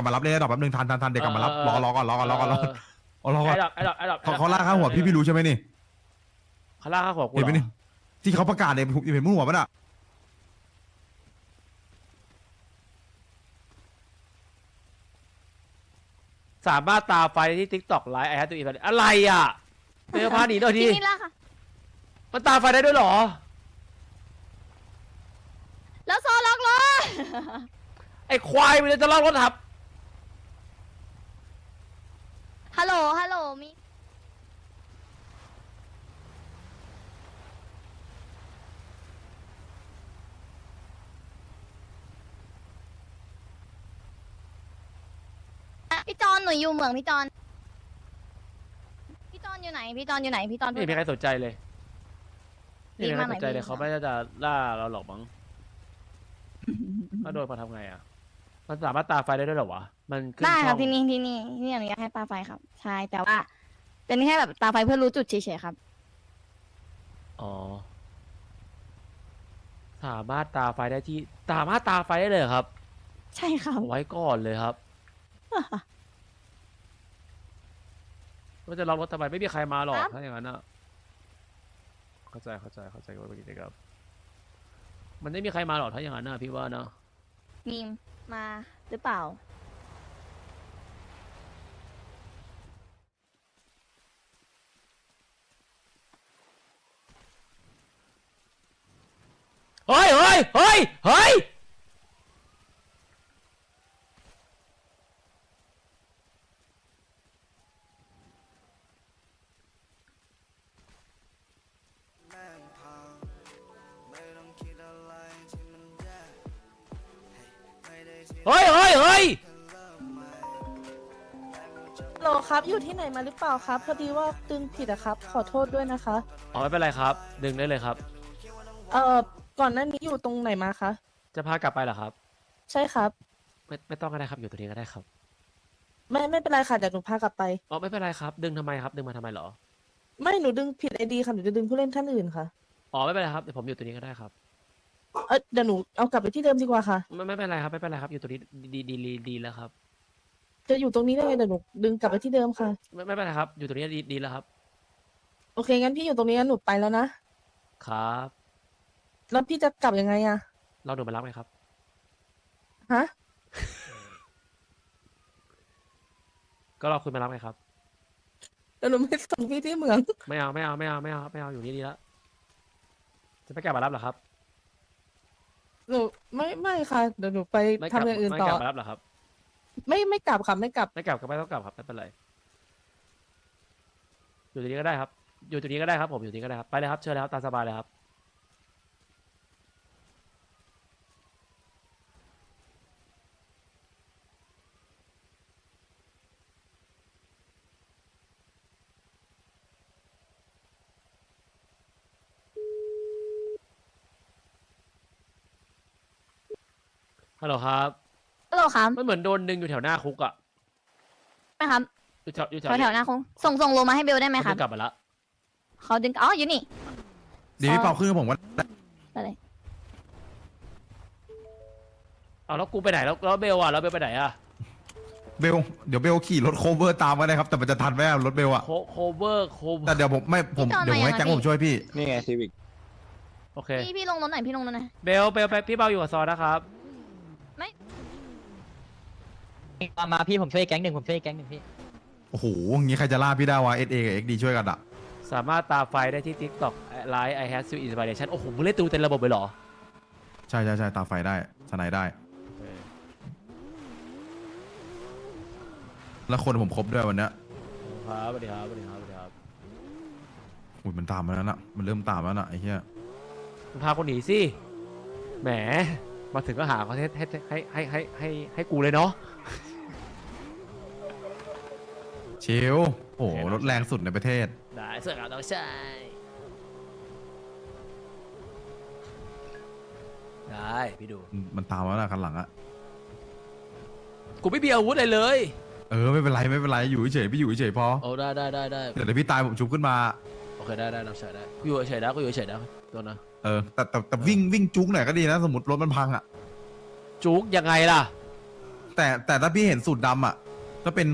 กลับมารับเลยดอกแป๊บนึงทันทันทันเดี๋ยวกลับมารับรอรอก่อนรอก่อนรอก่อนรอก่อนรอรอก่อนไอ้ดอกไอ้ดอกไอ้ดอกเขาเขาล่ากข้าหัวพี่พี่รู้ใช่ไหมนี่เขาล่ากข้าหัวกูเห็นไหมเหรนี่อที่เขาประกาศเนี่ยเห็นมึงหัวปะน่ะสามารถตามไฟที่ทิกตอกไลฟ์ไอ้ฮัตตัวอีกอะไรอะเบลพาหนีหน่อยดิที่นี่ละค่ะ มันตามไฟได้ด้วยเหรอ แล้วโซล็อกรถไอ้ควายมันจะลอกรถทับ ฮัลโหล ฮัลโหล มี พี่จอนหนูอยู่เหมืองพี่จอนพี่จอนอยู่ไหน พี่จอนอยู่ไหน พี่จอนไม่มีใครสนใจเลยไม่มีใครสนใจเลยรีบมาหน่อยเขาไม่ได้จะล่าเราหรอกมั้งถ้าโดนมาทำไงอะ มันสามารถตามไฟได้ด้วยเหรอวะ มันขึ้นได้ครับช่องที่นี่ที่นี่ที่นี่อนุญาตให้ตาไฟครับ ใช่แต่ว่า เป็นแค่แบบตาไฟเพื่อรู้จุดเฉยๆครับ อ๋อ สามารถตาไฟได้ที่ สามารถตาไฟได้เลยเหรอครับ ใช่ครับ ไว้ก่อนเลยครับว่าจะล็อกรถทำไมไม่มีใครมาหรอกครับ ถ้าอย่างนั้นอะเข้าใจเข้าใจเข้าใจว่าเป็นกิจกรรมมันไม่มีใครมาหรอกถ้าอย่างนั้นนะพี่ว่านะมีม มาหรือเปล่า เฮ้ยเฮ้ยเฮ้ยเฮ้ย ครับ อยู่ที่ไหนมาหรือเปล่าครับ พอดีว่าดึงผิดอะครับ ขอโทษด้วยนะคะ อ๋อไม่เป็นไรครับ ดึงได้เลยครับ เอ่อ ก่อนหน้านี้อยู่ตรงไหนมาคะ จะพากลับไปเหรอครับ ใช่ครับ ไม่ไม่ต้องก็ได้ครับอยู่ตรงนี้ก็ได้ครับไม่ไม่เป็นไรค่ะเดี๋ยวหนูพากลับไป อ๋อไม่เป็นไรครับ ดึงทำไมครับ ดึงมาทำไมเหรอ ไม่หนูดึงผิดไอดีค่ะหนูจะดึงผู้เล่นท่านอื่นค่ะ อ๋อไม่เป็นไรครับเดี๋ยวผมอยู่ตรงนี้ก็ได้ครับ เออเดี๋ยวหนูเอากลับไปที่เดิมดีกว่าค่ะ ไม่ไม่เป็นไรครับไม่เป็นไรครับอยู่ตรงนี้ดีดีดีดีแล้วครับ จะอยู่ตรงนี้ได้ไงเดี๋ยวหนูดึงกลับไปที่เดิมค่ะ ไม่ไม่เป็นไรครับ อยู่ตรงนี้ดีดีแล้วครับ โอเคงั้นพี่อยู่ตรงนี้งั้นหนูไปแล้วนะครับ แล้วพี่จะกลับยังไงอะเราหนูมารับไหมครับ ฮะ ก็เราคุยมารับไหมครับเดี๋ยวหนูไม่ส่งพี่ที่เหมือง ไม่เอาไม่เอาไม่เอาไม่เอาไม่เอาอยู่นี่ดีแล้วจะไม่กลับมารับเหรอครับ หนูไม่ไม่ค่ะเดี๋ยวหนูไปไม่กลัทำอย่างอื่นไม่ต่กลัอบมารับเหรอครับ ไม่ไม่กลับค่ะไม่กลับ ไม่กลับก็ไม่ต้องกลับครับไม่เป็นไรอยู่ตรงนี้ก็ได้ครับ อยู่ตรงนี้ก็ได้ครับผมอยู่ตรงนี้ก็ได้ครับไปเลยครับเชิญเลยครับตามสบายเลยครับฮัลโหลครับ โหลครับมันเหมือนโดนดึงอยู่แถวหน้าคุกอะไหมครับอยู่แถวอยู่แถแถววแถวๆหน้าคงส่งส่งโลมาให้เบลได้ไหมคเขารับดึงกลับมาละเขาดึงอ๋ออยู่นี่เดี๋ยวพี่เป่าขึ้นกับผมว่าอะไรเอาแล้วกูไปไหนแล้วแล้วเบลอะแล้วเบลไปไหนอะเบลเดี๋ยวเบลขี่รถโคเวอร์ตามมาได้ครับแต่มันจะทันไหมอะรถเบลอะโคโคเวอร์โคเวอแต่ร์เดี๋ยวผมไม่ผมพี่จอนเดี๋ยวผมให้มายังไงแก๊งผมช่วยพี่ นี่ไงซีวิกโอเคพี่พี่ลงรถหน่อยพี่ลงรถหน่อยเบลเบลไปพี่เบาอยู่กับซอนะครับมามาพี่ผมช่วยอีกแก๊งหนึ่งผมช่วยอีกแก๊งหนึ่งพี่ โอ้โหงี้ใครจะล่าพี่ได้วะเอสเอกับเอ็กดีช่วยกันอะสามารถตามไฟได้ที่ TikTok ไลฟ์ I have you inspiration โอ้โหมึงเล่นตูเต็มระบบเลยเหรอใช่ใช่ใช่ตาไฟได้สไนด์ได้ แล้วคนผมครบด้วยวันเนี้ยครับสวัสดีครับสวัสดีครับสวัสดีครับอุ้ยมันตามมาแล้วนะมันเริ่มตามแล้วนะไอ้เหี้ยมึงพาคนหนีสิ แหม มาถึงก็หาเขาให้ให้ให้ให้ให้ให้ให้กูเลยเนาะเชลโอ้โหรถแรงสุดในประเทศ ได้เสือกเอาต้องใช่ได้พี่ดู มันตามมาแล้วนะคันหลังอะกูไม่มีอาวุธอะไรเลย เออไม่เป็นไรไม่เป็นไรอยู่เฉยๆพี่อยู่เฉยๆพอโอ้ได้ได้ได้ได้เดี๋ยวเดี๋ยวพี่ตายผมชุบขึ้นมา โอเคได้ได้น้องชายได้กูอยู่เฉยๆนะกูอยู่เฉยๆนะตัวนะเออแต่แต่แต่วิ่งวิ่งจุกหน่อยก็ดีนะ สมมติรถมันพังอะจุกยังไงล่ะกแต่แต่ถ้าพี่เห็นสูตรดำอะก็เป็น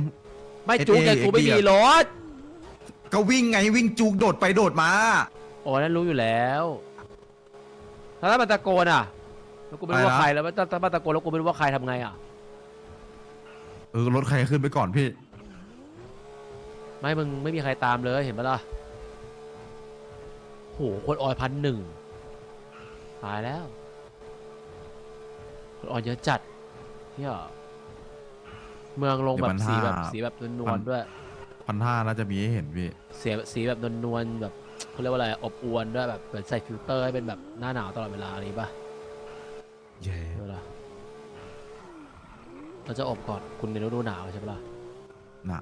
ไม่จูงไงเอเอกูไม่เอมีเอรถก็วิ่งไงวิ่งจูกโดดไปโดดมาโอ้นั่นรู้อยู่แล้วแล้วถ้ามันตะโกนอะแล้วกูไม่รู้ว่าอะไรนะใครแล้วถ้าถ้ามันตะโกนแล้วกูไม่รู้ว่าใครทำไงอะเออรถใครขึ้นไปก่อนพี่ ไม่มึงไม่มีใครตามเลยเห็นปะล่ะโหคนออยพันหนึ่งตายแล้วคนออยเยอะจัดเที่ย เมืองลงแบบเดี๋ยวมันสีแบบห้าสีแบบนวพัลนๆด้วย พันห้าน่าจะมีให้เห็นพี่ เสียสีแบบนวลๆแบบเขาเรียกว่าอะไรอบอวนด้วยแบบเหมือนใส่ฟิลเตอร์ให้เป็นแบบหน้าหนาวตลอดเวลาอะไรป่ะเย้เวลาเราจะอบก่อนคุณในฤดูหนาวใช่ปะล่ะน่ะ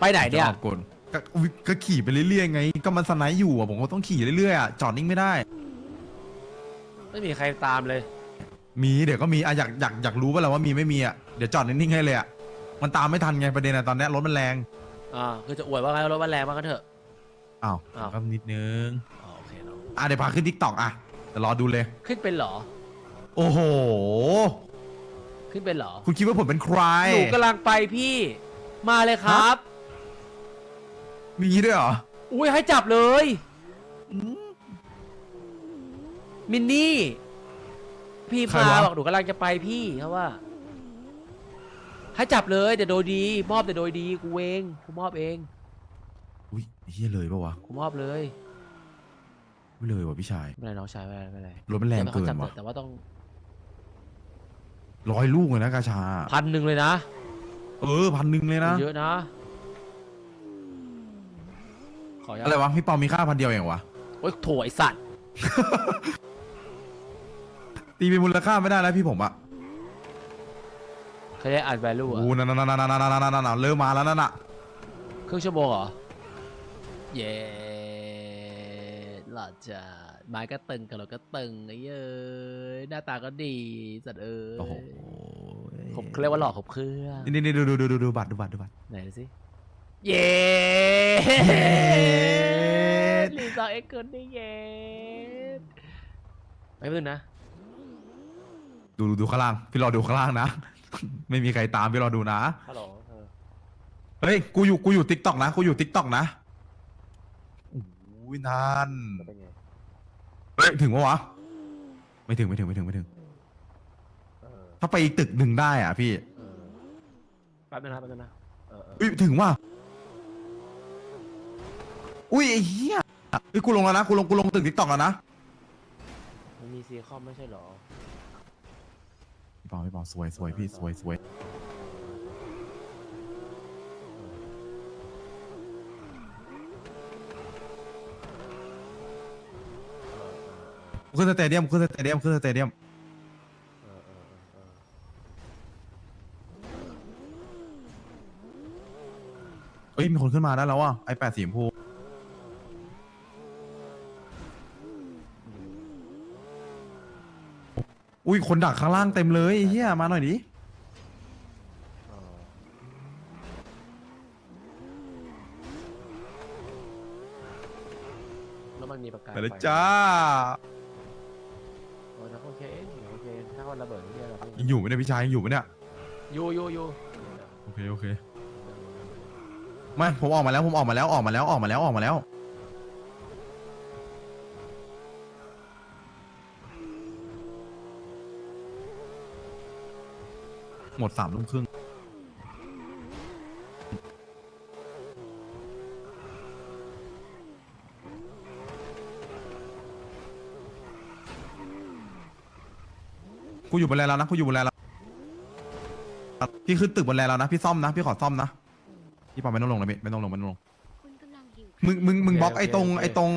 ไปไหนเนี่ยจะออกกลก็อุ๊ยก็ขี่ไปเรื่อยๆไง ก็มันสไนด์อยู่อะผมก็ต้องขี่เรื่อยๆอะจอดนิ่งไม่ได้ ไม่มีใครตามเลย มีเดี๋ยวก็มีอะอยากอยากอยากรู้ว่าเราว่ามีไม่มีอะเดี๋ยวจอดนิ่งๆให้เลยอะมันตามไม่ทันไงประเด็นอะตอนเนี้ยรถมันแรงอ่าคือจะอวดว่าไงรถมันแรงมากก็เถอะ อ้าวอ้าว ก็นิดนึงอ๋อโอเคเนาะอะเดี๋ยวพาขึ้นทิกตอกอะเดี๋ยวรอดูเลย ขึ้นเป็นเหรอ โอ้โห ขึ้นเป็นเหรอคุณคิดว่าผมเป็นใครหนูกำลังไปพี่ มาเลยครับ มีงี้ด้วยเหรออุ้ยให้จับเลย มินนี่ พี่ใครพาวะ บอกหนูกำลังจะไปพี่เขาว่า ให้จับเลยเดี๋ยวโดยดีมอบแต่โดยดีกูเองกูมอบเองอุ้ยเฮียเลยปะวะกูมอบเลยไม่เลยว่ะพี่ชาย ไม่เป็นไรน้องชายไม่เป็นไรไม่เป็นไรรถมันแรงดี๋ยวเกินขาจับว่ะแต่ว่าต้องร้อยลูกเลยนะกาชา พันหนึ่งเลยนะเออพันหนึ่งเลยนะ เยอะนะ ขออนุญาอะไรตวะพี่เปามีค่าพันเดียวเองวะโอ้ยโถไอสัตว์ ตีเป็นมูลค่าไม่ได้แล้วพี่ผมอะเคยได้อ่าน value โอ้อะโหนั่นนั่นนั่นนั่นนั่นนั่นนั่นเริ่มมาแล้วนั่นน่ะครึ่งชั่วโมงเหรอ เย้หล่อจัดไม้ก็ตึงกับเราก็ตึงไอ้เย้ยหน้าตาก็ดีสัตว์เอ้ยโอ้โหผมเขาเรียกว่าหล่อครบเครื่องนี่นี่ดูดูดูดูดูบัตรดูบัตรดูบัตรไหนดูสิ เย้เย้ลีซาเอ็กเกิลนี่เย้ไม่พึ่งนะ ดูดูดูข้างล่าง พี่รอดูข้างล่างนะ ไม่มีใครตามพี่รอดูนะ ฮัลโหลเออเฮ้ย กูอยู่ กูอยู่ทิกตอกนะ กูอยู่ทิกตอกนะโอ้ยนาน แล้วเป็นไงเฮ้ย ถึงปะวะ ไม่ถึง ไม่ถึง ไม่ถึง ไม่ถึง เออถ้าไปอีกตึกหนึ่งได้อะพี่เออแป๊บนึงนะแป๊บนึงนะเออเอออุ้ยถึงว่ะอุ้ยไอ้เหี้ยเฮ้ย กูลงแล้วนะ กูลง กูลงตึกทิกตอกแล้วนะ มันมีซีคอมไม่ใช่เหรอ พี่ปาพี่ปาสวยสวยพี่สวยสวยขึ้นสเตเดียมขึ้นสเตเดียมขึ้นสเตเดียมเออเออเออเออเอ้ยมีคนขึ้นมาได้แล้วว่ะไอแปดสีชมพู อุ้ยคนดักข้างล่างเต็มเลยไอ้เฮียมาหน่อยดิเออแล้วมันมีประกายไปเลยฟจ้าโอ้ยนะโอเคโอเคถ้ามันระเบิดไม่ได้หรอกยังอยู่ไหมเนี่ยพี่ชายยังอยู่ไหมเนี่ยอยู่อยู่อยู่โอเคโอเคไม่ผมออกมาแล้วผมออกมาแล้วออกมาแล้วออกมาแล้วออกมาแล้ว หมดสามทุ่มครึ่งกูอยู่บนแลนด์แล้วนะกูอยู่บนแลนด์แล้วพี่ขึ้นตึกบนแลนด์แล้วนะพี่ซ่อมนะพี่ขอซ่อมนะพี่ปอไม่ต้องลงเลยพี่ไม่ต้องลงไม่ต้องลง คุณกำลังหิว มึงมึงมึงบล็อกไอ้ตรงไอ้ตรง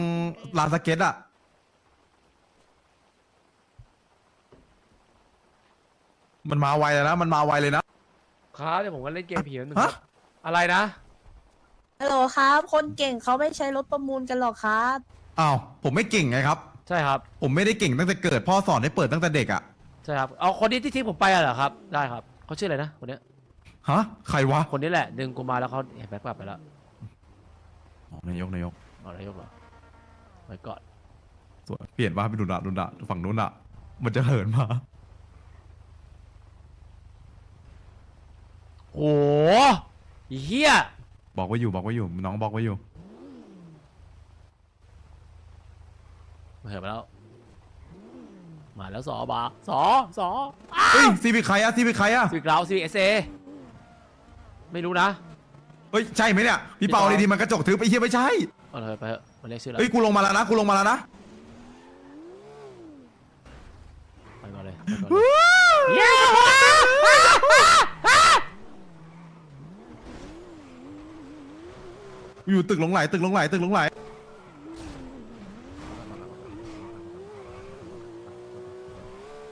ลานสเก็ตอะ มันมาไวเลยนะ มันมาไวเลยนะ ครับเดี๋ยวผมก็เล่นเกมผีแล้วหนึ่งฮะอะไรนะฮัลโหลครับ คนเก่งเขาไม่ใช้รถประมูลกันหรอกครับ อ้าว ผมไม่เก่งไงครับ ใช่ครับผมไม่ได้เก่งตั้งแต่เกิด พ่อสอนให้เปิดตั้งแต่เด็กอะใช่ครับเอาคนนี้ที่ทิ้งผมไปอะเหรอครับ ได้ครับเขาชื่ออะไรนะคนเนี้ยฮะ ใครวะคนนี้แหละดึงกูมาแล้วเขาเห็นแบ็คกลับไปแล้วอ๋อนายกนายก เอาอะไรยกเหรอไว้ก่อนสวย เปลี่ยนว่าไปดูดะดูดะฝั่งนู้นอะมันจะเหินมา โหไอ้เฮียบอกไว้อยู่บอกไว้อยู่ น้องบอกไว้อยู่ มาเถอะมาแล้ว มาแล้วสอบาสอสอเฮ้ยซีบิใครอะซีบิใครอะสิกเราสิเอสเอไม่รู้นะเฮ้ยใช่ไหมเนี่ยพี่เปาพี่เปาดีๆมันกระจกถือไปเฮียไม่ใช่เอาเลยไปเถอะมาเรียกชื่อแล้วเฮ้ยกูลงมาแล้วนะกูลงมาแล้วนะไปก่อนเลยไปก่อนเลย อยู่ตึกหลงไหลตึกหลงไหลตึกหลงไหล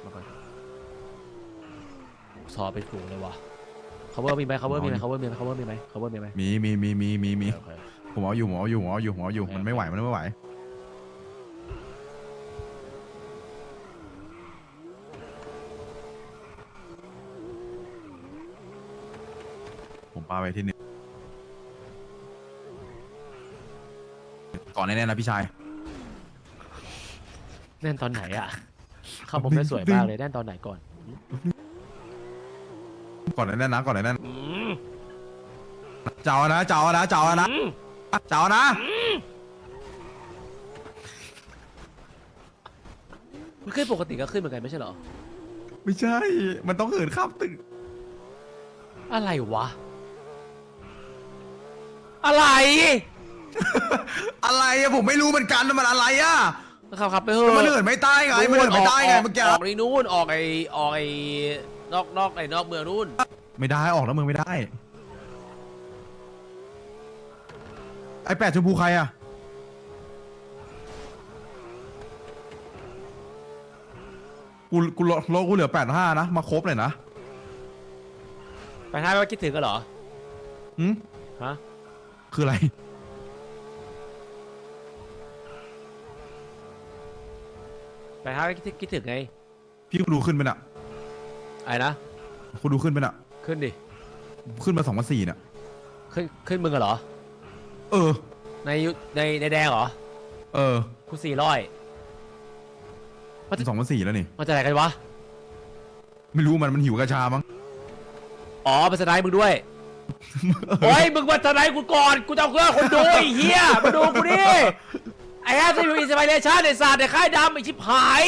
มาก่อนซอเป็นกลุ่มเลยว่ะ cover มีไหม cover มีไหม cover มีไหม cover มีไหม cover มีไหมมีมีมีมีมีมีโอเค ผมเอาอยู่ผมเอาอยู่ผมเอาอยู่ผมเอาอยู่มันไม่ไหวมันไม่ไหว ผมปาไปที่หนึ่ง ก่อนแน่ๆนะพี่ชาย แน่นตอนไหนอะ เข้าผมได้สวยมากเลยแน่นตอนไหนก่อน ก่อนแน่ๆนะก่อนแน่ๆนะอืมเจ้านะเจ้านะเจ้านะอืมเจ้านะมันขึ้นปกติก็ขึ้นเหมือนกันไม่ใช่เหรอ ไม่ใช่ มันต้องเหินข้ามตึกอะไรวะ อะไร อะไรอะผมไม่รู้เหมือนกันว่ามันอะไรอะครับครับไปเถอะมันเหินไม่ใต้ไงมันเหินไม่ใต้ไงเมื่อกี้ออกไอ้นู่นออกไอ้ออกไอ้นอกนอกไอ้นอกเมืองนู่นไม่ได้ออกแล้วมึงไม่ได้ ไอแปดชมพูใครอะกูกูโลโลกูเหลือแปดห้านะมาครบเลยนะไปท้ายว่าคิดถึงกันเหรอหืมฮะคืออะไร ไปท้ายว่าคิดถึงคิดถึงไงพี่กูดูขึ้นไปน่ะไอ้นะกูดูขึ้นไปน่ะ ขึ้นดิขึ้นมาสองพันสี่น่ะ ขึ้นขึ้นมึงกันเหรอ เออ ในยุในในแดงเหรอ เออกูสี่ร้อยสองพันสี่แล้วนี่มันจะอะไรกันวะ ไม่รู้มันมันหิวกระชามั้ง อ๋อเป็นสไนด์มึงด้วยโอ้ยมึงมาสไนด์กูก่อน กูจะเอาเครื่องคนดูไอ้เหี้ยมาดูกูดิ ไอ้แอสซีพีอินสปิเรชันไอ้ศาสตร์ไอ้ค่ายดำไอ้ชิบหาย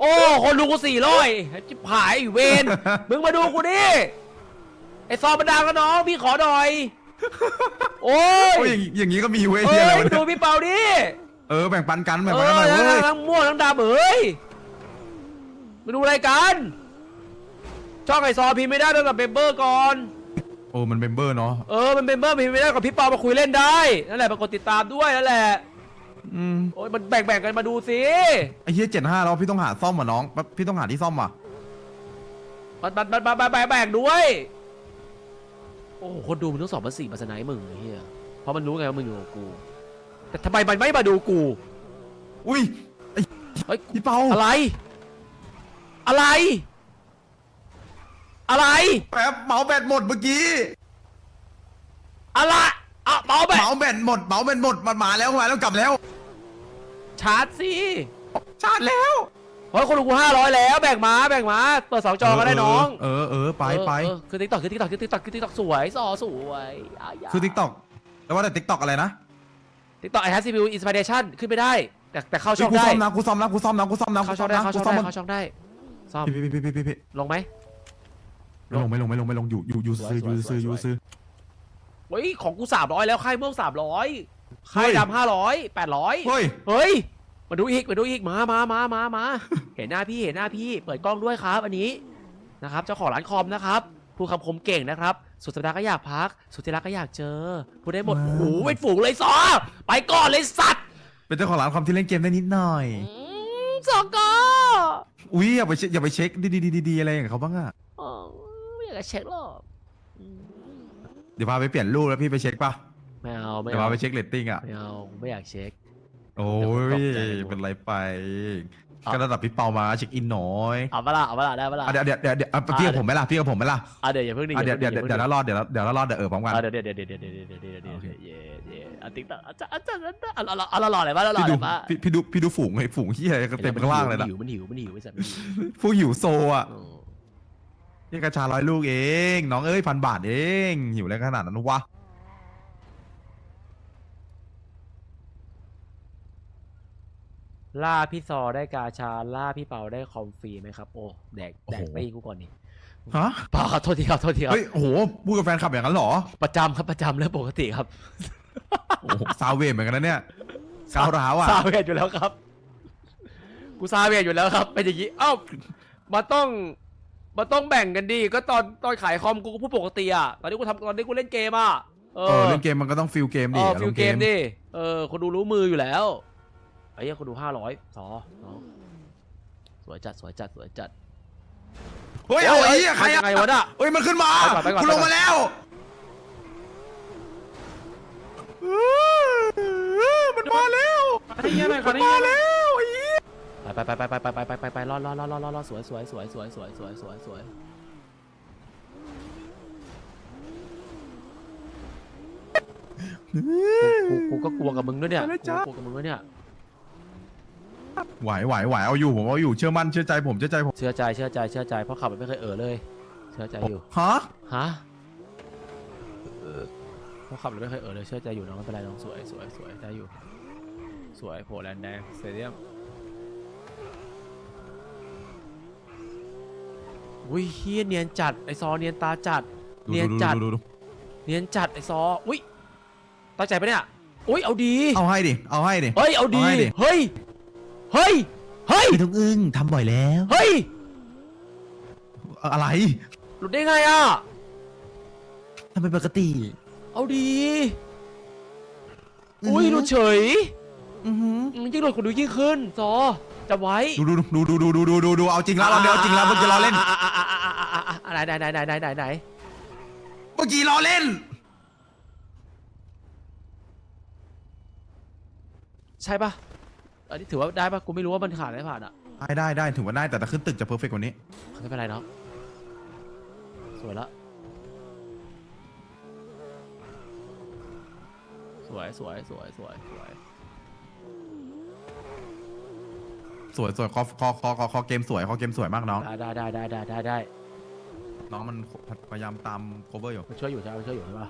โอ้ คนดูกูสี่ร้อยชิบหายไอ้เวนมึงมาดูกูดิไอ้ซอมบันดาก็น้องพี่ขอหน่อย โอ้ยโอ้ยอย่างอย่างงี้ก็มีเว้ยเอ้เฮียอะไรยวะมาดูเนี่ยพี่เปาดิเออแบ่งปันกันแบ่งเอปันกันหน่อยอเว้ยทั้งม่วงทั้งดำเอ้ยมาดูรายการช่องไอซอพิมพ์ไม่ได้ตั้งแต่เมมเบอร์ก่อน โอ้มันเมมเบอร์เนาะเออมันเป็นเบอร์พิมพ์ไม่ได้กับพี่เปามาคุยเล่นได้นั่นแหละมากดติดตามด้วยนั่นแหละ อืมโอ้ยมันแบ่งๆกันมาดูสิไอ้เฮียเจ็ดห้าแล้วพี่ต้องหาซ่อมว่ะน้องแป๊บพี่ต้องหาที่ซ่อมว่ะมันมันมันมันแบ่งแบ่งด้วย โอ้โหคนดูมันต้องสอบมาสี่มาสไนด์มึงไอ้เฮียเพราะมันรู้ไงว่ามึงอยู่กับกู แต่ทำไมมันไม่มาดูกูอุ้ยเฮ้ย พี่เปาอะไร อะไร อะไร แป๊บเมาส์แบตหมดเมื่อกี้ อะไร อะเมาส์แบเมาส์แบตหมดเมาส์แบตหมดมันมาแล้วมาแล้วกลับแล้วชาร์จสิชาร์จแล้วเฮ้ยคนดูกูห้าร้อยแล้วแบ่งมาแบ่งมาเปิดสองจอก็ได้น้องเออเออไปไปเออเออคือติ๊กต็อกคือติ๊กต็อกคือติ๊กต็อกคือติ๊กต็อกสวยสอสวยอะยาคือทิกตอกแต่ว่าแต่ทิกตอกอะไรนะติ๊กต็อกไอแฮซีพิวอินสปิเรชันขึ้นไม่ได้ แต่แต่เข้าเฮ้ช่ยองกูได้ซ่อมนะกูซ่อมนะกูซ่อมนะกูซ่อมนะเข้าช่องได้เข้าช่องได้กูซ่อมเข้าช่องได้ซ่อมพี่พี่พี่พี่พี่พี่ลงไหมไม่ลงไม่ลงไม่ลงไม่ลงอยู่อยู่อยู่ซื้ออยู่ซื้ออยู่ซื้อ เฮ้ยของกูสามร้อยแล้วค่ายเมื่อสามร้อยเฮ้ค่ายยดำห้าร้อยแปดร้อยเฮ้ยเฮ้ยมาดูอีกมาดูอีกมามามามามาเห็นหน้าพี่เห็นหน้าพี่เปิดกล้องด้วยครับ อันนี้นะครับเจ้าของร้านคอมนะครับพูดคำคมเก่งนะครับ สุดสัปดาห์ก็อยากพัก สุดที่รักก็อยากเจอพูดได้หมดโอ้โหเป็นฝูงเลยซอไปก่อนเลยสัตว์เป็นเจ้าของร้านคอมที่เล่นเกมได้นิดหน่อยอืมสองกออุ้ยอย่าไปเช็คอย่าไปเช็คดีดีดีดีอะไรอย่างเขาบ้างอะอ๋อไม่อยากจะเช็คหรอกอืม เดี๋ยวพาไปเปลี่ยนรูปแล้วพี่ไปเช็คป่ะไม่เอาไม่เดี๋ยวเอาพาไปเช็คเรตติ้งอะไม่เอาไม่อยากเช็ค โอ้เดี๋ยยวผมตกใจหมดเป็นไรไป อะ ก็ระดับพี่เปามาเช็คอินน้อยเอาเวลาเอาเวลาได้เวลาอะเดี๋ยวเดี๋ยวเดี๋ยวเดี๋ยวอะพี่กับผมไหมล่ะพี่กับผมไหมล่ะอะเดี๋ยวอย่าเพิ่งดิอะเดี๋ยวอาเดี๋ยวพิ่งเดี๋ยวเดี๋ยวแล้วรอดเดี๋ยวแล้วเดี๋ยวแล้วรอดเดี๋ยวเออพร้อมกันอะเดี๋ยวเดี๋ยวเดี๋ยวเดี๋ยวเดี๋ยวเดี๋ยวเดี๋ยวเดี๋ยวเดี๋ยวโอเคเดี๋ยวเดี๋ยวอะติ๊กต๊อกอาจารย์อาจารย์อะอะอะหล่อๆเลยป่ะหล่อพี่ๆดูเลยป่ะพี่พี่ดูพี่ดูฝูงไอ้ฝูงที่อะไรเต็มข้างล่างเลยมันนะหิวมันหิวมันหิวไอ้สัตว์มันหิว พวกหิวโซอะเออ นี่กระชาร้อยลูกเอง น้องเอ้ยพันบาทเอง หิวอะไรขนาดนั้นวะ ล่าพี่ซอได้กาชา ล่าพี่เปาได้คอมฟรีไหมครับ โอ้ แดกแดกโอ้โหตีกูก่อนนี่ฮะเปล่าครับโทษทีครับ โทษทีครับ เฮ้ยโอ้โหพูดกับแฟนคลับอย่างนั้นเหรอประจำครับ ประจำเรื่องปกติครับโอ้โหซาวเวทเหมือนกันนะเนี่ยก้าวร้าวอะซาเวทอยู่แล้วครับ กูซาเวทอยู่แล้วครับ เป็นอย่างนี้ เอ้ามันต้อง มันต้องแบ่งกันดี ก็ตอนตอนขายคอมกูก็พูดปกติอะ ตอนนี้กูทำตอนนี้กูเล่นเกมอะ เอเอออเล่นเกมมันก็ต้องฟิลเกมเอดิออารฟิลณ์เกมดิ เออ คนดูรู้มืออยู่แล้วไอ้เหี้ยคนดูห้าร้อยสอน้องสวยจัดสวยจัดสวยจัดเฮ้ยเอาไอ้เหี้ยใครมันยัอะงไงวะน่ะ เฮ้ยมันขึ้นมาไปก่อนไปก่อนคุณลงไปก่อนมาแล้วมันมาแล้วมันมาแล้ว ไอ้เหี้ย ไปไปไปไปไปไปไปไปไปรอดรอดรอดรอดรอดรอดสวยสวยสวยสวยสวยสวยสวยสวยกูกูก็กลัวกับมึงด้วยเนี่ยกูก็กลัวกับมึงด้วยเนี่ยไหวไหวไหวเอาอยู่ผมเอาอยู่เชื่อมั่นเชื่อใจผมเชื่อใจผมเชื่อใจเชื่อใจเชื่อใจเพราะขับมันไม่เคยเออเลย เชื่อใจอยู่ฮะฮะเพราะขับมันไม่เคยเออเลยเชื่อใจอยู่น้องไม่เป็นไรน้องสวยสวยสวยได้อยู่ สวยโผล่แลนด์แดงสเตเดียม อุ้ยเฮียเนียนจัดไอซอเนียนตาจัดดูเนียนดูจัดดูดูดูเนียนจัดไอซออุ้ยตั้งใจปะเนี่ยอุ้ยเอาดีเอาให้ดิ เอาให้ดิ เฮ้ยเอาดีเอาให้ดิ เฮ้ยเฮ้ยเฮ้ยไม่ต้องอึ้งทำบ่อยแล้ว เฮ้ยอะไรหลุดได้ไงอะทำเป็นปกติเอาดีอือหืออุ้ยหลุดเฉยอือหืออืมยิ่งหลุดคนดูยิ่งขึ้นซอ จำไว้ดูดูดูดูดูดูดูดูดูเอาจริงแล้วเราเดียวจริงแล้วเมื่อกี้เราเล่นอะอะอะอะอะอะอะไหนไหนไหนไหนไหนไหนไหนเมื่อกี้เราเล่น ใช่ปะอันนี้ถือว่าได้ปะกูไม่รู้ว่ามันขาดได้ผ่านอะได้ได้ได้ถือว่าได้แต่ถ้าขึ้นตึกจะเพอร์เฟกกว่านี้ ไม่เป็นไรเนาะสวยละ สวยสวยสวยสวยสวย สวยสวยคอคอคอคอคอเกมสวยคอเกมสวยมากน้อง ได้ได้ได้ได้ได้ได้น้องมันพยายามตาม cover อยู่ มันช่วยอยู่ใช่ไหมมันช่วยอยู่ใช่ปะ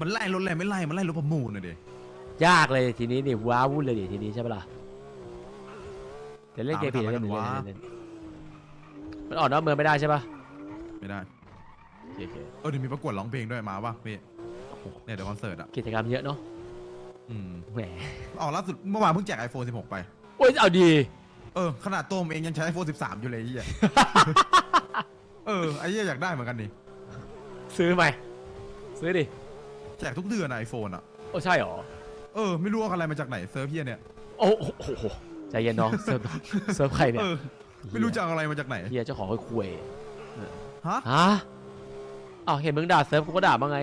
มันไล่รถอะไรไม่ไล่ มันไล่รถประมูลน่ะดิยากเลยทีนี้นี่ว้าวุ่นเลยดิทีนี้ใช่ปะล่ะเดี๋ยวเล่นเกมผีเดี๋ยวเล่นเดี๋ยวเล่นเดี๋ยวเล่นมันออกนอกเมืองไม่ได้ใช่ปะไม่ได้ โอเคโอเคเออเดี๋ยวมีประกวดร้องเพลงด้วยมาป่ะพี่เนี่ยเดี๋ยวคอนเสิร์ตอะกิจกรรมเยอะเนาะ อืมแหมอ๋อล่าสุดเมื่อวานเพิ่งแจก iPhone 16 ไป โอ้ยเอาดี เออ ขนาดตัวผมเองยังใช้ iPhone 13 อยู่เลยไอ้เหี้ย เออ ไอ้เหี้ยอยากได้เหมือนกันนี่ซื้อไหมซื้อดิแจกทุกเดือนไอโฟนอะ โอ้ใช่หรอเออ ไม่รู้ว่าอะไรมาจากไหนเซิร์ฟเฮียเนี่ยโอ้โหใจเย็นน้องเซิร์ฟเซิร์ฟใครเนี่ยเออ ไม่รู้จะเอาอะไรมาจากไหน เฮียเจ้าของค่อยคุยฮะ ฮะอ้าวเห็นมึงด่าเซิร์ฟกูก็ด่าบ้างไง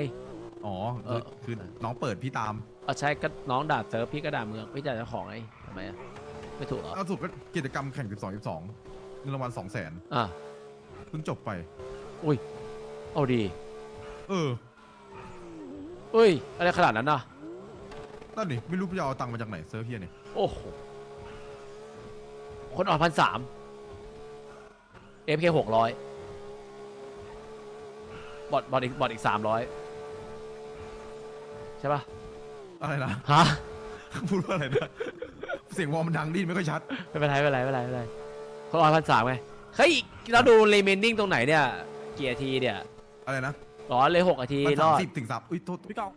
อ๋อเอคืออคือน้องเปิดพี่ตามเอาใช่ก็น้องด่าเซิร์ฟพี่ก็ด่าเมืองพี่ด่าเจ้าของไงทำไมอะไม่ถูกเหรอล่าสุดก็กิจกรรมแข่ง 12 12เงินรางวัล2 0 0 0 0 0อะเพิ่งจบไปเอาดีเออเอ้ยอะไรขนาดนั้นน่ะนั่นดิไม่รู้จะเอาตังค์มาจากไหนเซิร์ฟเฮียเนี่ยโอ้โหคนออกพันสามเอฟเคหกร้อยบอดบอดอีกบอดอีกสามร้อยใช่ปะอะไรนะ ฮะพูดว่าอะไรนะ เสียงวอลมันดังดีไม่ค่อยชัด ไม่เป็นไรไม่เป็นไรไม่เป็นไรไม่เป็นไรคนออกพันสามไงเฮ้ยเราดูเรเมนดิ้งตรงไหนเนี่ยกี่นาทีเนี่ยอะไรนะอ๋อเลยหกนาทีมันรสาอมดสิบถึงสามอุ้ยโทษพี่กอง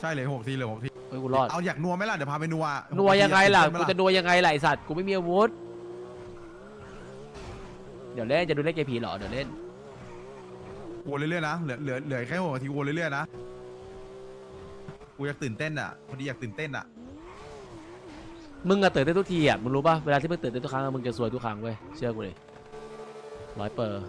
ใช่เลยหกทีเลยหกที เฮ้ยกูรอดเอาอยากนัวไหมล่ะ เดี๋ยวพาไปนัวนัวยังไงล่ะตื่นกูเต้นหมจะนัวยังไงล่ะไอสัตว์กูไม่มีอาวุธเดี๋ยวเล่นจะดูเล่นเกมผีเหรอเดี๋ยวเล่น วนเรื่อยๆนะ เหลือเหลือเหลือแค่หกนาทีวนเรื่อยๆนะ กูอยากตื่นเต้นอะพอดีอยากตื่นเต้นอะมึงอะตื่นเต้นทุกทีอะมึงรู้ป่ะเวลาที่มึงตื่นเต้นทุกครั้งอะมึงจะซวยทุกครั้งเว้ยเชื่อกูเลยร้อยเปอร์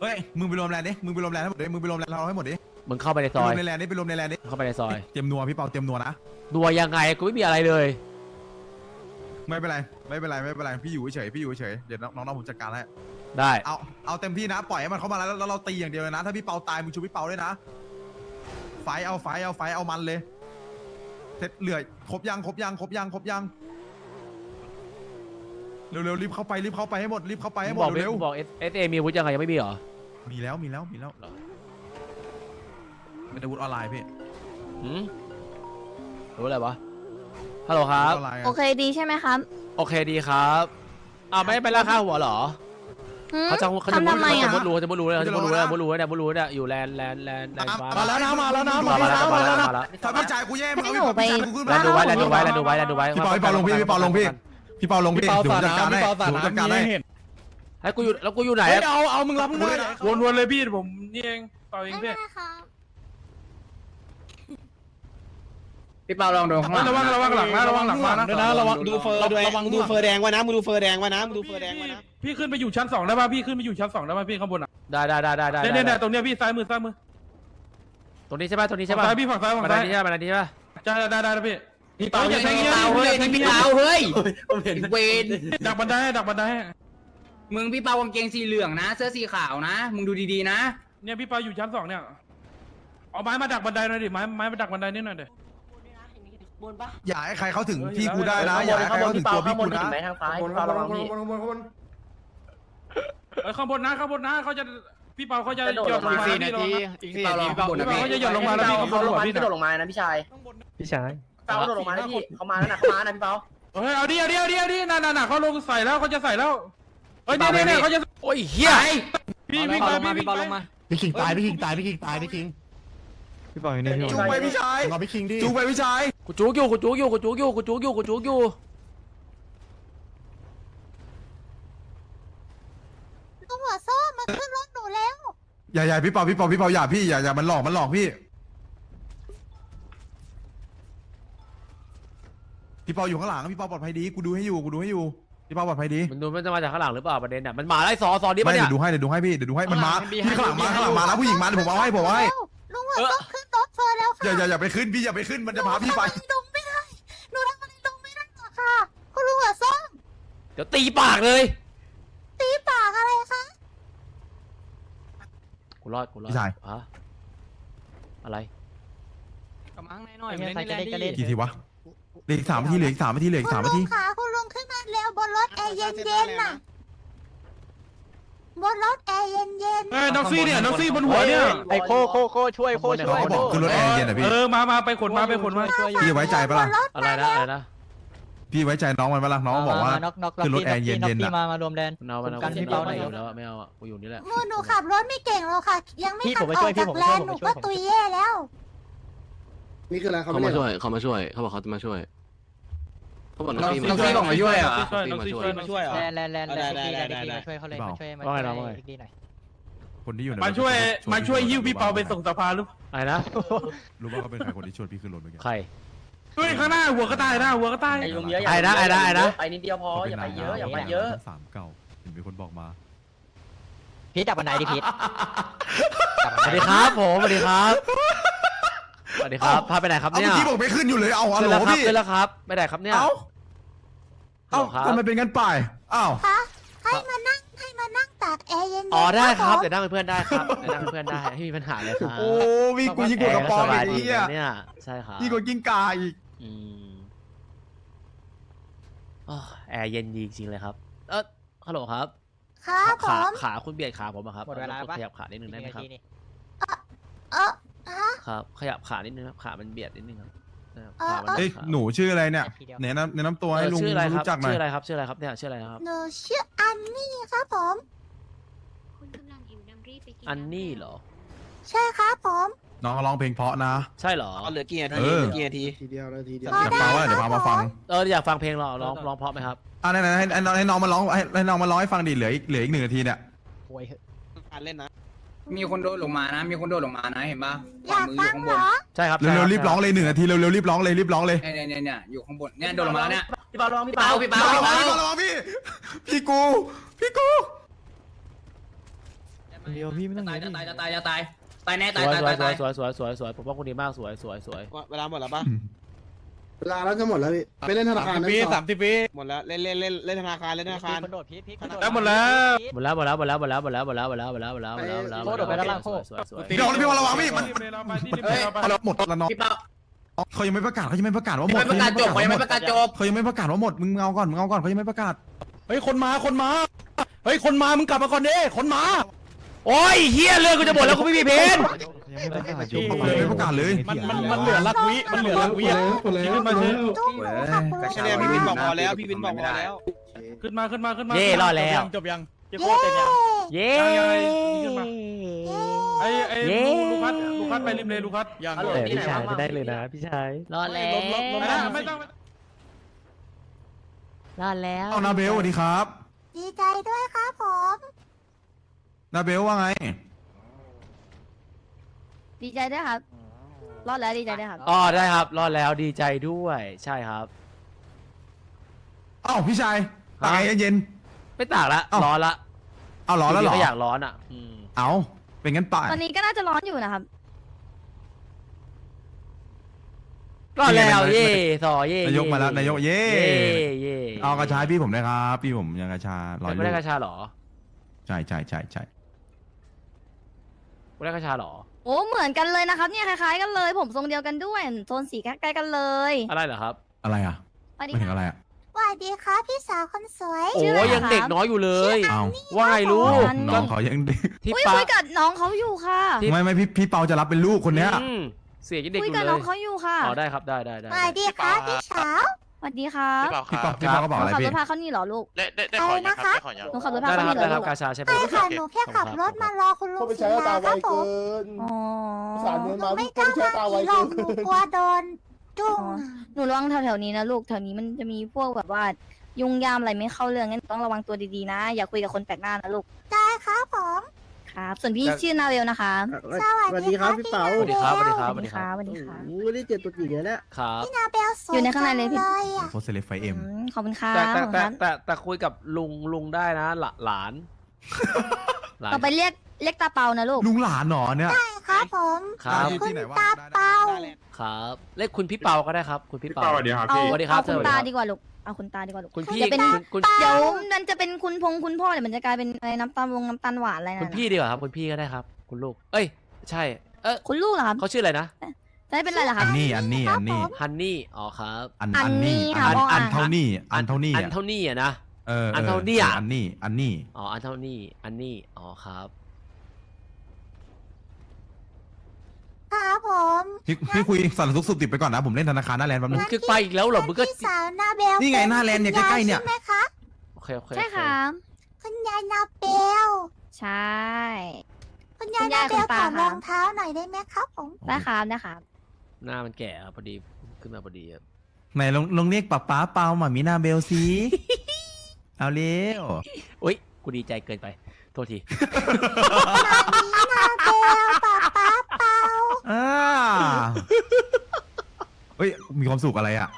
เฮ้ยมึงไปรวมแลนด์ดิมึงไปรวมแลนด์ให้หมดดิมึงไปรวมแลนด์เราให้หมดดิมึงเข้าไปในไปซรอวยมในแลนด์ดิไปรวมในแลนด์ดิเข้าไปในซอยเตรียมนัวพี่เปาเตรียมนัวนะนัวยังไงกูไม่มีอะไรเลยไม่เป็นไรไม่เป็นไรไม่เป็นไรพี่อยู่เฉยๆพี่อยู่เฉยๆเดี๋ยวน้องๆผมจัดการให้ ได้ เอาเอาเต็มที่นะปล่อยให้มันเข้ามาแล้วแล้วเราตีอย่างเดียวเลยนะ ถ้าพี่เปาตายมึงชูพี่เปาด้วยนะ ไฟเอาไฟเอาไฟเอามันเลยเสร็จเหลือครบยังครบยังครบยังครบยังเร็วๆรีบเข้าไปรีบเข้าไปให้หมดรีบเข้าไปให้หมบอดกเร็วบอกเอสเอมีอาวุธยังไงยังไม่มีเหรอ ๆมีแล้วมีแล้วมีแล้วเป็นอาวุธออนไลน์พี่หืมรู้อะไรวะฮัลโหลครับ อาวุธออนไลน์ไงโอเคดีใช่ไหมครับ โอเคดีครับ อ้าวไม่ไปล่าค่าหัวเหรอ หืม เขาจะเขาจะทำทำไมเขาจะอะมุดรู้เขาจะมุดรู้เลยเขาจะมุดรู้เลยมุดรู้เนี่ยมุดรู้เนี่ยอยู่แลนด์แลนด์แลนด์แลนด์ฟ้ามาแล้วนะมาแล้วนะมาแล้วมาแล้วมาแล้วถ้าพี่จ่ายกูแย่มึงเอาให้หนูไปพี่จ่ายกูขึ้นแลมานด์ดูไว้แลนด์ดูไว้แลนด์ดูไว้แลนด์ดูไว้พี่เปาพี่เปาลงพี่พี่เปาลงพี่ พี่เปาลงพี่เดี๋ยวผมจัดการให้เดี๋ยวผมจัดการให้ให้กูอยู่แล้วกูอยู่ไหนเฮ้ยอะเอาเอามึงรับมึงด้วยวนๆเลยพี่ผมนี่เองเปล่าเองพี่ พี่เปาลองดูข้างหลังระวังระวังหลังนะระวังหลังมานะด้วยนะระวังดูเฟอร์ด้วยระวังดูเฟอร์แดงไว้นะมึงดูเฟอร์แดงไว้นะมึงดูเฟอร์แดงไว้นะพี่ขึ้นไปอยู่ชั้นสองได้ป่ะพี่ขึ้นไปอยู่ชั้นสองได้ป่ะพี่ข้างบนอะได้ได้ได้ได้ได้เนี่ยเนี่ยเนี่ยตรงเนี้ยพี่ซ้ายมือซ้ายมือตรงนี้ใช่ป่ะตรงนี้ใช่ฝั่งป่ะซ้ายพี่ฝั่งซ้ายฝั่งมาซ้าด้ายนนี้ใช่ป่ะมาด้านนี้ใช่ป่ะใช่ได้ได้ได้พี่พี่เปาอย่าอย่าใช้ใช้เงี้พี่ยเปาเฮ้ยอย่าใช้พี่เงี้ยเปาเฮ้ยผมเห็นเวนดักบันไดให้ดักบันไดให้มึงพี่เปากางเกงสีเหลืองนะเสื้อสีขาวนะ มึงดูดีๆนะ เนี่ยพี่เปาอยู่ชั้นสองเนี่ยเอาไม้มาดักบันไดหน่อยดิไม้ไม้มาดักบันไดนิดหน่อยเดี๋ยว อย่าให้ใครเข้าถึงพี่กูได้นะอย่าให้ใครเข้าถึงตัวพี่กูนะทางซ้ายพี่เปาระวังพี่เอ้ยข้างบนนะข้างบนนะเขาจะพี่เปาเขาจะกระโดดหย่อนลลงงมามาสี่พี่นาทีระวังอีกสี่นาทีพี่เปาลงพี่มาเปาเขาจะหย่อนลงมาแล้วพี่เขาเขาลหังวมาพี่กระนะโดดลงมานะพี่ชายพี่ชายเปากระโดดลงมาแล้วพี่เขามาแล้วนะเขามานะพี่เปาเฮ้ยเอาดิเอาดิเอาดิเอาดิน่ะน่ะน่ะเขาลงใส่แล้วเขาจะใส่แล้วเฮ้ยเนี่ยเนี่ยเนี่ยเขาจะโอ้ยเฮียพี่วิ่งไปพี่วิ่งไปพี่คิงตายพี่คิงตายพี่คิงตายพี่คิง จูงไปพี่ชายรอพี่คิงดิจูงไปพี่ชายกูจุกอยู่กูจุกอยู่กูจุกอยู่กูจุกอยู่กูจุกอยู่ลุงหัวส้มมาขึ้นรถหนูแล้วอย่าอย่าพี่เปาพี่เปาพี่เปาอย่าพี่อย่าอย่ามันหลอกมันหลอกพี่พี่เปาอยู่ข้างหลังพี่เปาปลอดภัยดีกูดูให้อยู่กูดูให้อยู่พี่เปาปลอดภัยดีมันดูมันจะมาจากข้างหลังหรือเปล่าประเด็นน่ะมันมาไล่ซอซอนี่ไม่ปะเนี่เดี๋ยยวดูให้เดี๋ยวดูให้พี่เดี๋ยวดูให้มันมาพี่ข้างหลังมาข้างหลังมาแล้วผู้หญิงมาเดี๋ยวผมเอาให้ผมเอาให้ ลุงหัวส้มขึ้นรถเฟอร์แล้วอย่าอย่าอย่าไปขึ้นพี่อย่าไปขึ้นมันจะพาพี่ไปลงไม่ได้หนูทำอะไรลงไม่ได้หรอกค่ะคุณลุงหัวส้มเดี๋ยวตีปากเลย ตีปากอะไรคะกูรอดกูรอดพี่ชาย ฮะอะไร กลับมาข้างในหน่อยไม่ไม่ใช่เล่นจะในเล่นแลนจะเล่นดี้กี่ทีวะเหลืออีกสามนาทีเหลืออีกสามนาทีเหลืออีกสามนาทีคุณลุงขาคุณลุงขึ้นมาเร็วบนรถแอร์เย็นๆน่ะ บนรถแอร์เย็นเฮ้ยน็อกซี่เนี่ยน็อกซี่บนหัวเนี่ย ไอ้โคโคโคช่วยโคช่วยเขาบอกขึ้นรถแอร์เย็นนะพี่ เออมามาไปขนมาไปขนมา พี่ไว้ใจปะล่ะ อะไรนะอะไรนะ พี่ไว้ใจน้องมันปะล่ะน้องบอกว่า น็อกน็อกขึ้นรถแอร์เย็นๆน็อกน่ะ มามารวมแลนมันเอามันเอากันกูพี่เปาหน่อย อยู่แล้วไม่เอาอะกูอยู่นี่แหละๆมูหนูขับรถไม่เก่งหรอกค่ะ ยังไม่พี่ขัผบมไปอช่อวยกพี่จากผมแลไปช่วยนด์หนูผมไปช่วย ก็ตุยแย่แล้ว นี่คืออะไรเขาเขาไม่มาเรียกช่วยเขามาช่วยเขาบอกเขาจะมาช่วย เขาบอกน้องน้องซี่น้องซี่บอกมาช่วยเหรอน็อกซี่ช่วยน็อกซี่ช่วยมาช่วยเหรอ แลนแลนแลนแลนได้อีกได้ทีแลนได้อีกทีมาช่วยเขาเลยได้มาช่วยมาว่าไงน้องช่วยว่าไงอีกทีหน่อยคนที่อยู่ในมาช่วยมาช่วยหิ้วพี่เปาไปส่งสภาหรืออะไรนะรู้ว่าเขาเป็นใครคนที่ชวนพี่ขึ้นรถเมื่อกี้ ใครเฮ้ยข้างหน้าหัวก็ตายหน้าหัวก็ตายไอ้ลุงเยอะไอ้นะไอ้นะไอ้นะไปนิดเดียวพออย่าไปเยอะอย่าไปเยอะสามเก่าเห็นมีคนบอกมาพีทจับบันไดดิพีทสวัสดีครับผมสวัสดีครับ สวัสดีครับพาไปไหนครับเอาเนี่ยเมื่อกี้บอกไม่ขึ้นอยู่เลย เอาฮัลขึ้โหนลแล้วครับพี่ ขึ้นแล้วครับไปไหนครับเนี่ย เอ้าเอ้าครับ ทำไมเป็นงั้นป่ายอ้าว คะให้มานั่งให้มานั่งตากแอร์เย็นๆอ๋อได้ครับผมเดี๋ยวนั่งเป็นเพื่อนได้ครับเดี๋ยวนั่งเป็นเพื่อนได้ไม่มีปัญหาเลยครับโอ้วิ่งกูยิ่งกว่ากระป๋องสบาอียกดีไอ้เหี้ยนะเนี่ยใช่ครับยิ่งกว่ากิ้งกาอีก อืมอ้อแอร์เย็นดีจริงๆเลยครับ เออฮัลโหลครับ ครับผขา มขาคุณเบียดขาผมอะครับหมดเวลาปะ ขยับขานิดนึงได้ไหมครับอีกทีนี่เออ ฮะครับขยับขานิดนึงครับขามันเบียดนิดนึงครับเออขามันเอ้ยขาหนูชื่ออะไรเนี่ยทีเดียวแนะนำแนะนำตัวเอให้อลุงชื่ออะไรครับรู้จักหน่อชื่ยออะไรครับชื่ออะไรครับเนี่ยชื่ออะไรนะครับ หนูชื่ออันนี่ครับผม คุณกำลังหิวน้ำรีบไปกินอันนี่เหรอ ใช่ครับผม น้องเขาร้องเพลงเพราะนะ ใช่เหรอเอาเหลือกี่นาเอทีอเหลือกี่นาที ทีเดียวเลยทีเดียวพอเดี๋ยวได้ฟังว่าเดี๋ยวพามาฟังเอออยากฟังเพลงเหรอร้องร้องเพราะไหมครับอะไหนๆให้ให้ให้น้องมาร้องให้ให้น้องมาร้องให้ฟังดิเหลืออีกเหลืออีกหนึ่งนาทีเนี่ยโวยเหอะการเล่นนะ มีคนโดดลงมานะ มีคนโดดลงมานะเห็นปะขาวอากมืออฟัยู่งข้างเหบรนอใช่ครับเร็วๆรีบร้องเลยหนึ่งนาทีเร็วๆรีบร้องเลยรีบร้องเลยเนี่ยเนี่ยเนี่ยอยู่ข้างบนเนี่ยโดดลงมาแล้วเนี่ยพี่เปาลองพี่เปาเปาพี่มาเปาร้องพี่พี่เปามาร้องพี่ พี่กู พี่กูเดียวพี่ไม่ต้องตายเยจะอะตายจะตายจะตายตายแน่สตายวยตายสวยตายสวยสวยสวยสวยสวยผมว่าคุณดีมากสวยสวยสวยเวลาหมดแล้วปะ เวลาแล้วจะหมดแล้วพี่ไปเล่นธนาคารนะปีพี่สามสิบปีหมดแล้วเล่นเล่นเล่นเล่นธนาคารเล่นธนาคารคนโดดพีทพีทคนโดดแล้วหมดแล้วหมดแล้วหมดแล้วหมดแล้วหมดแล้วหมดแล้วหมดแล้วหมดแล้วหมดแล้วหมดแล้วหมดแล้วหมดแล้วหมดแล้วโคตรโดดไปด้านล่างโคตรสวยสวยเดี๋ยวพี่มาระวังพี่มันรีบเลยเราไปที่รีบเฮ้เลยยเราไปเอาแล้วหมดแล้วน้องพี่เปาเขายังไม่ประกาศเขายังไม่ประกาศว่าหมยังดไม่ประกาศจบยังไม่ประกาศจบเขายังไม่ประกาศว่าหมดมึงเอาก่อนมึงเอาก่อนเขายังไม่ประกาศเฮ้ยคนมาคนมาเฮ้ยคนมามึงกลับมาก่อนดิคนมา โอ้ยเฮียเรื่องกูจะหมดแล้วกูไม่มีเพนยังไม่ประกาศประกาศเลยประกาศเลยมันมันมันเหลือลักวิมันเหลือลักวิอะขึ้นมาเชื่อเฉลี่ยพี่วินบอกพอแล้วพี่วินบอกพอแล้ว ขึ้นมาขึ้นมาขึ้นมาเย่รอดแล้วจบยังเจ๊โคตรเป็นยังเย้ยังไงขึ้นมาไอ้ไอ้เย้ลูคัสลูคัสไปริมเลยลูคัสยังแต่พี่ชายจะได้เลยนะพี่ชายรอดแล้วไม่ต้องไม่ต้องรอดแล้วเอานาเบลสวัสดีครับ ดีใจด้วยครับผม นาเบลว่าไง ดีใจด้วยครับ รอดแล้วดีใจด้วยครับ อ๋อได้ครับ รอดแล้วดีใจด้วยใช่ครับเอ้าพี่ชายฮะตายเย็น ไม่ต่างละเอ้า ร้อนละๆเอาร้อนแล้วเหรอจงๆก็อยากร้อนอะอืมเอาเป็นงั้นป่าตอนนี้ก็น่าจะร้อนอยู่นะครับ รอดแล้วเย่สอเย่นายกมาแล้วนายกเย่ เย่เย่เอากระชายพี่ผมได้ครับ พี่ผมยังกระชาร้อยไม่ลูได้กกระชาเหรอ ใช่ใช่ใช่ใช่ ไม่ได้กระชาเหรอ โอ้เหมือนกันเลยนะครับเนี่ยคล้ายๆกันเลย ผมทรงเดียวกันด้วยโซนสีใกล้ๆกันเลยอะไรเหรอครับ อะไรอะสวัสดีไม่ถึงค่ะ อะไรอะสวัสดีค่ะพี่สาวคนสวย โอ้ชื่ะไรยยังเด็กครับน้อยอยู่เลยเอาว่าไงลูกอันนี้น้องเขายังเด็กที่อุ้ยปาคุยกับน้องเขาอยู่ค่ะที่ ไม่ไม่พี่พี่เปาจะรับเป็นลูกคนเนี้ยอืมเสียงยังเด็กคุอยยู่กับเลน้องยเขาอยู่ค่ะอ๋อได้ครับได้ได้ได้สวัสดีค่ะพี่สาวส วัสดีครับพี่เปาพี่เปากระเป๋าอะไรขับพี่รถพาเขานี่เหรอลูก ได้ได้ได้ขอยังครับได้ขอยัง หนูขับรถพาได้เขาแล้วครับนี่เหรได้อครับลูกกาชาใช่ไหมใช่ค่ะ หนูแค่ขับรถมารอคุณลุงเข้าไปใช้ตาไวเกินอ๋อ สารเงินมาพี่เข้าไปใช้ตาไวเกินกลัวโดนจุ้งหนูระวังแถวๆนี้นะลูก แถวนี้มันจะมีพวกแบบว่ายุ่งยามอะไรไม่เข้าเรื่องงั้นต้องระวังตัวดีๆนะ อย่าคุยกับคนแปลกหน้านะลูก ได้ครับผม ครับ ส่วนพี่ชื่อนาเวลนะคะสวัสดีครับพี่เปาสวัสดีครับสวัสดีครับสวัสดีครับสวัสดีครับโอ้โหได้เจอตัวจริงแล้วครับอยู่ในข้างในเลยพี่โคเซเลฟไฟเอ็ม อืมขอบคุณค่ะแต่ขแต่อบคุณแต่ครับแต่แต่คุยกับลุงลุงได้นะหลาหลานหลานต่อไปเรียกเรียกตาเปานะลูกลุงหลานหนอเนี่ยครับผม ครับที่ที่ไหนวะได้ได้ได้ครับ เรียกคุณพี่เปาก็ได้ครับ คุณพี่เปาสวัสดีครับเอาสวัสดีครับเอาคุณสวัสดีตาครับ ดีกว่าลูก เอาคุณตาดีกว่าลูกคุณพี่อย่าเป็นคุณคุณเดี๋ยวมันจะเป็นคุณพงคุณพ่อเดี๋ยวมันจะกลายเป็นอะไรน้ำตาลวงน้ำตาลหวานอะไรคุณนะพี่ดีกว่าครับคุณพี่ก็ได้ครับ คุณลูก เอ้ย ใช่ เออคุณลูกเหรอครับเขาชื่ออะไรนะจะได้เป็นอะไรล่ะคอัรับ นนี้อันนี้อันนี้ฮันนี่อ๋อครับ อันอัอันนนี้นี้ค่ะอันพ่ออะ อันเท่านี้อันเท่านี้อันอะเท่านี้อะนะ เอออันเท่านี้อะ อันนี้อันนี้อ๋ออันเท่านี้อันนี้อ๋อครับครับผม พี่พี่คุยสารทุกข์สุขติดไปก่อนนะ ผมเล่นธนาคารหน้าแลนด์แป๊บนึง มึงคือไปอีกแล้วเหรอ มึงก็สาวนาเบลนี่ไงหน้าแลนด์เนี่ยใกล้ๆเนี่ยโอเค โอเคใช่ค่ะ คุณยายนาเบลใช่ คุณยายนาเบลถอดรองเท้าหน่อยได้ไหมครับผมได้ครับได้ครับหน้ามันแก่ครับพอดีขึ้นมาพอดีครับไหนลองลองเรียกป๊าป๊าเปาหมามินาเบลสิเอาเร็วอุ้ย กูดีใจเกินไป โทษที นาเบลป๊าป๊าเปา อ่าเฮ้ย มีความสุขอะไรอะ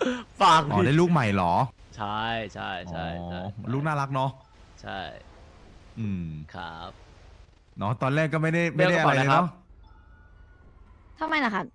ฟังอ๋อ ได้ลูกใหม่เหรอใช่ใช่ใช่ใช่อ๋อลูกน่ารักเนาะ ใช่อืม ครับ เนาะ ตอนแรกก็ไม่ได้เบไม่ลได้กระอะไรเป๋าอะไรเลยครับเนาะ ทำไมล่ะครับ